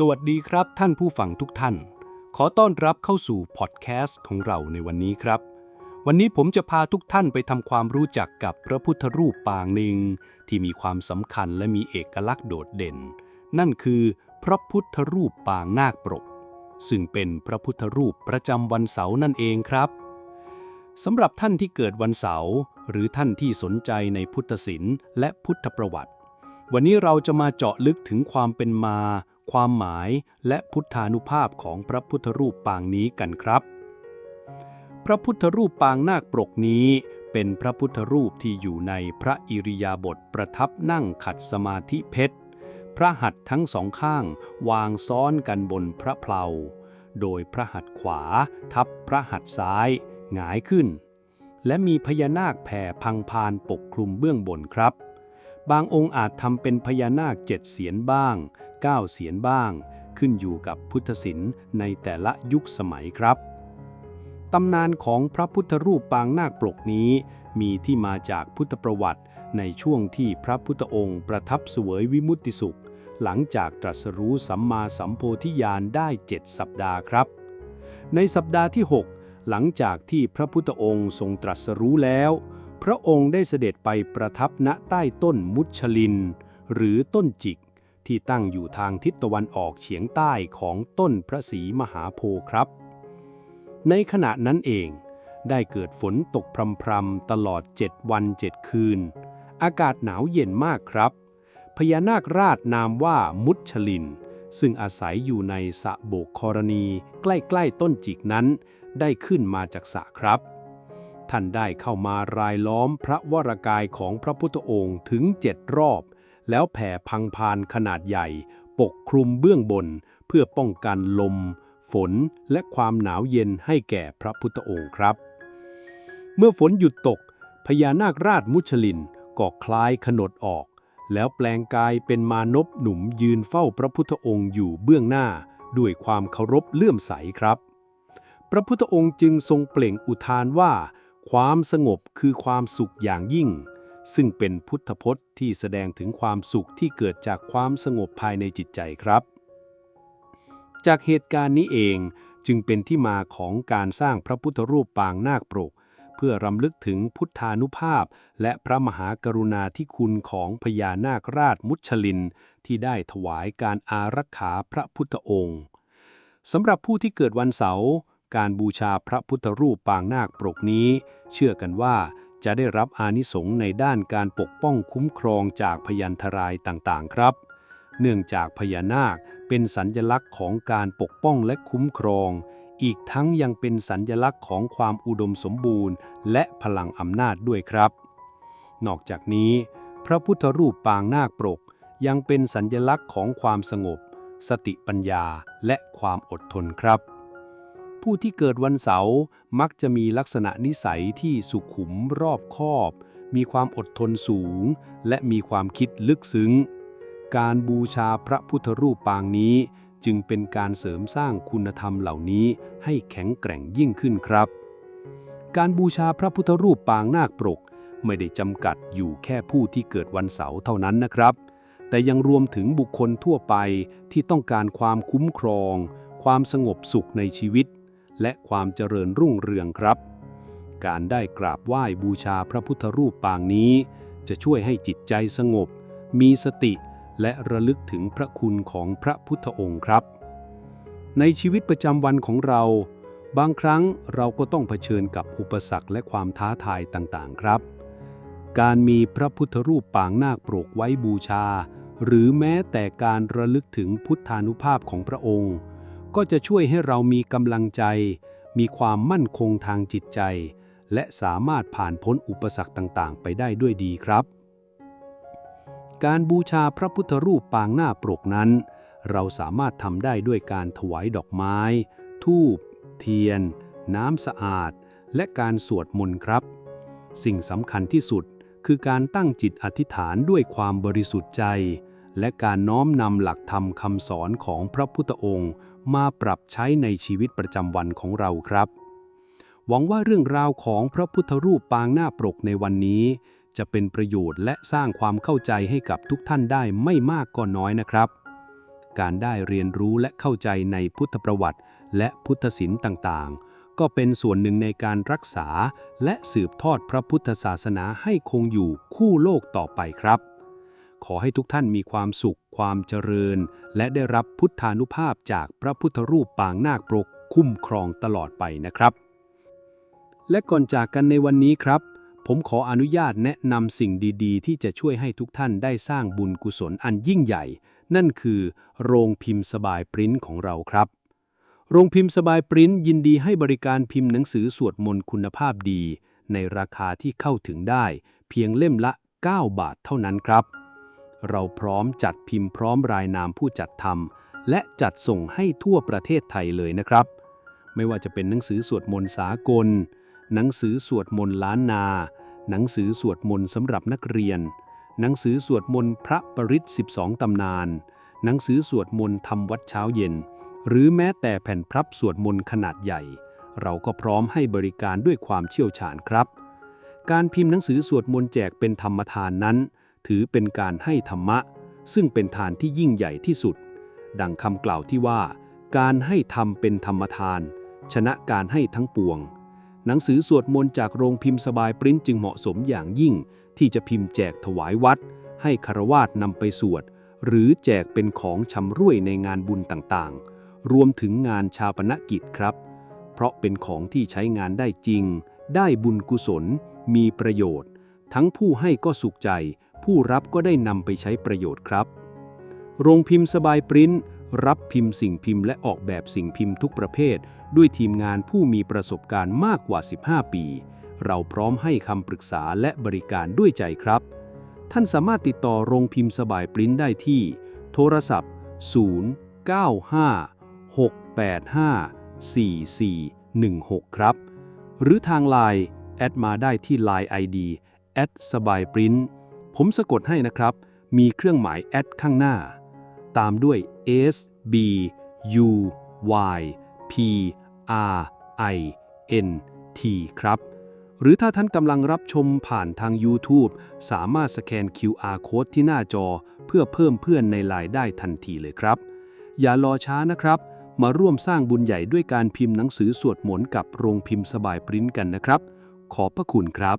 สวัสดีครับท่านผู้ฟังทุกท่าน ขอต้อนรับเข้าสู่พอดแคสต์ของเราในวันนี้ครับ วันนี้ผมจะพาทุกท่านไปทำความรู้จักกับพระพุทธรูปปางหนึ่งที่มีความสำคัญและมีเอกลักษณ์โดดเด่น นั่นคือพระพุทธรูปปางนาคปรก ซึ่งเป็นพระพุทธรูปประจำวันเสาร์นั่นเองครับสำหรับท่านที่เกิดวันเสาร์หรือท่านที่สนใจในพุทธศิลป์และพุทธประวัติ วันนี้เราจะมาเจาะลึกถึงความเป็นมา ความหมายและพุทธานุภาพของพระพุทธรูปปางนี้กันครับ พระพุทธรูปปางนาคปรกนี้ เป็นพระพุทธรูปที่อยู่ในพระอิริยาบถประทับนั่งขัดสมาธิเพชร พระหัตถ์ทั้งสองข้างวางซ้อนกันบนพระเพลา โดยพระหัตถ์ขวาทับพระหัตถ์ซ้ายหงายขึ้น และมีพญานาคแผ่พังพานปกคลุมเบื้องบนครับ บางองค์อาจทำเป็นพญานาคเจ็ดเสียนบ้างเก้าเสียนบ้าง ขึ้นอยู่กับพุทธศิลป์ในแต่ละยุคสมัยครับตำนานของพระพุทธรูปปางนาคปรกนี้ มีที่มาจากพุทธประวัติในช่วงที่พระพุทธองค์ประทับเสวยวิมุตติสุข หลังจากตรัสรู้สัมมาสัมโพธิญาณได้เจ็ดสัปดาห์ครับ ในสัปดาห์ที่ 6 หลังจากที่พระพุทธองค์ทรงตรัสรู้แล้ว พระองค์ได้เสด็จไปประทับณใต้ต้นมุชลิน หรือต้นจิก ที่ตั้งอยู่ทางทิศตะวันออกเฉียงใต้ของต้นพระศรีมหาโพธิ์ครับ ในขณะนั้นเองได้เกิดฝนตกพรำๆตลอดเจ็ดวันเจ็ดคืน อากาศหนาวเย็นมากครับ พญานาคราชนามว่ามุชลิน ซึ่งอาศัยอยู่ในสะโบกครณี ใกล้ ๆ ต้นจิกนั้น ได้ขึ้นมาจากสระครับ ท่านได้เข้ามารายล้อมพระวรากายของพระพุทธองค์ถึงเจ็ดรอบ แล้วแผ่พังพานขนาดใหญ่ ปกคลุมเบื้องบน เพื่อป้องกันลม ฝนและความหนาวเย็นให้แก่พระพุทธองค์ครับ เมื่อฝนหยุดตก พญานาคราชมุชลินก็คลายขนดออก แล้วแปลงกายเป็นมานพหนุ่มยืนเฝ้าพระพุทธองค์อยู่เบื้องหน้า ด้วยความเคารพเลื่อมใสครับ พระพุทธองค์จึงทรงเปล่งอุทานว่า ความสงบคือความสุขอย่างยิ่ง ซึ่งเป็นพุทธพจน์ที่แสดงถึงความสุขที่เกิดจากความสงบภายในจิตใจครับ จากเหตุการณ์นี้เองจึงเป็นที่มาของการสร้างพระพุทธรูปปางนาคปรก เพื่อรำลึกถึงพุทธานุภาพ และพระมหากรุณาธิคุณของพญานาคราชมุชลิน ที่ได้ถวายการอารักขาพระพุทธองค์สำหรับผู้ที่เกิดวันเสาร์ การบูชาพระพุทธรูปปางนาคปรกนี้ เชื่อกันว่าจะได้รับอานิสงส์ในด้านการปกป้องคุ้มครองจากพยันตรายต่างๆ ครับ เนื่องจากพญานาคเป็นสัญญลักษณ์ของการปกป้องและคุ้มครอง อีกทั้งยังเป็นสัญญลักษณ์ของความอุดมสมบูรณ์ และพลังอำนาจด้วยครับ นอกจากนี้ พระพุทธรูปปางนาคปรกยังเป็นสัญญลักษณ์ของความสงบ สติปัญญาและความอดทนครับ ผู้ที่เกิดวันเสาร์มักจะมีลักษณะนิสัยที่สุขุมรอบคอบ มีความอดทนสูง และมีความคิดลึกซึ้ง การบูชาพระพุทธรูปปางนี้ จึงเป็นการเสริมสร้างคุณธรรมเหล่านี้ให้แข็งแกร่งยิ่งขึ้นครับ การบูชาพระพุทธรูปปางนาคปรก ไม่ได้จำกัดอยู่แค่ผู้ที่เกิดวันเสาร์เท่านั้นนะครับ แต่ยังรวมถึงบุคคลทั่วไปที่ต้องการความคุ้มครอง ความสงบสุขในชีวิต และความเจริญรุ่งเรืองครับ การได้กราบไหว้บูชาพระพุทธรูปปางนี้ จะช่วยให้จิตใจสงบ มีสติและระลึกถึงพระคุณของพระพุทธองค์ครับ ในชีวิตประจำวันของเรา บางครั้งเราก็ต้องเผชิญกับอุปสรรคและความท้าทายต่างๆครับ การมีพระพุทธรูปปางนาคปรกไว้บูชา หรือแม้แต่การระลึกถึงพุทธานุภาพของพระองค์ ก็จะช่วยให้เรามีกำลังใจ มีความมั่นคงทางจิตใจ และสามารถผ่านพ้นอุปสรรคต่างๆ ไปได้ด้วยดีครับ การบูชาพระพุทธรูปปางหน้าปรกนั้น เราสามารถทำได้ด้วยการถวายดอกไม้ธูปเทียน น้ำสะอาด และการสวดมนต์ครับ สิ่งสำคัญที่สุดคือการตั้งจิตอธิษฐานด้วยความบริสุทธิ์ใจ และการน้อมนำหลักธรรมคำสอนของพระพุทธองค์ มาปรับใช้ในชีวิตประจำวันของเราครับ หวังว่าเรื่องราวของพระพุทธรูปปางหน้าปกในวันนี้ จะเป็นประโยชน์และสร้างความเข้าใจให้กับทุกท่านได้ไม่มากก็น้อยนะครับ การได้เรียนรู้และเข้าใจในพุทธประวัติ และพุทธศิลป์ต่างๆ ก็เป็นส่วนหนึ่งในการรักษา และสืบทอดพระพุทธศาสนาให้คงอยู่คู่โลกต่อไปครับ ขอให้ทุกท่านมีความสุข ความเจริญ และได้รับพุทธานุภาพจากพระพุทธรูปปางนาคปรกคุ้มครองตลอดไปนะครับ และก่อนจากกันในวันนี้ครับ ผมขออนุญาตแนะนำสิ่งดี ๆ ที่จะช่วยให้ทุกท่านได้สร้างบุญกุศลอันยิ่งใหญ่ นั่นคือโรงพิมพ์สบายปริ้นของเราครับ โรงพิมพ์สบายปริ้นยินดีให้บริการพิมพ์หนังสือสวดมนต์คุณภาพดี ในราคาที่เข้าถึงได้ เพียงเล่มละ 9 บาทเท่านั้นครับ เราพร้อมจัดพิมพ์พร้อมรายนามผู้จัดทำและจัดส่งให้ทั่วประเทศไทยเลยนะครับ ไม่ว่าจะเป็นหนังสือสวดมนต์สากล หนังสือสวดมนต์ล้านนา หนังสือสวดมนต์สำหรับนักเรียน หนังสือสวดมนต์พระปริศ12 ตำนาน หนังสือสวดมนต์ทำวัดเช้าเย็น หรือแม้แต่แผ่นพรับสวดมนต์ขนาดใหญ่ เราก็พร้อมให้บริการด้วยความเชี่ยวชาญครับ การพิมพ์หนังสือสวดมนต์แจกเป็นธรรมทานนั้น ถือเป็นการให้ธรรมะ ซึ่งเป็นทานที่ยิ่งใหญ่ที่สุด ดังคำกล่าวที่ว่า การให้ธรรมเป็นธรรมทาน ชนะการให้ทั้งปวง หนังสือสวดมนต์จากโรงพิมพ์สบายปริ้นจึงเหมาะสมอย่างยิ่ง ที่จะพิมพ์แจกถวายวัด ให้คารวาสนำไปสวด หรือแจกเป็นของชำร่วยในงานบุญต่างๆ รวมถึงงานชาปนกิจครับ เพราะเป็นของที่ใช้งานได้จริง ได้บุญกุศล มีประโยชน์ ทั้งผู้ให้ก็สุขใจ ผู้รับก็ได้นำไปใช้ประโยชน์ครับ โรงพิมพ์สบายปริ้นรับพิมพ์สิ่งพิมพ์และออกแบบสิ่งพิมพ์ทุกประเภท ด้วยทีมงานผู้มีประสบการณ์มากกว่า 15 ปี เราพร้อมให้คำปรึกษาและบริการด้วยใจครับ ท่านสามารถติดต่อโรงพิมพ์สบายปริ้นได้ที่ โทรศัพท์ 095-685-4416 ครับ หรือทางไลน์แอดมาได้ที่ Line ID แอดสบายปริ้น ผมสะกดให้นะครับ มีเครื่องหมายแอดข้างหน้า ตามด้วย S B U Y P R I N T ครับ หรือถ้าท่านกำลังรับชมผ่านทาง YouTube สามารถสแกน QR Code ที่หน้าจอ เพื่อเพิ่มเพื่อนในไลน์ได้ทันทีเลยครับ อย่ารอช้านะครับ มาร่วมสร้างบุญใหญ่ด้วยการพิมพ์หนังสือสวดมนต์กับโรงพิมพ์สบายปริ้นกันนะครับ ขอบพระคุณครับ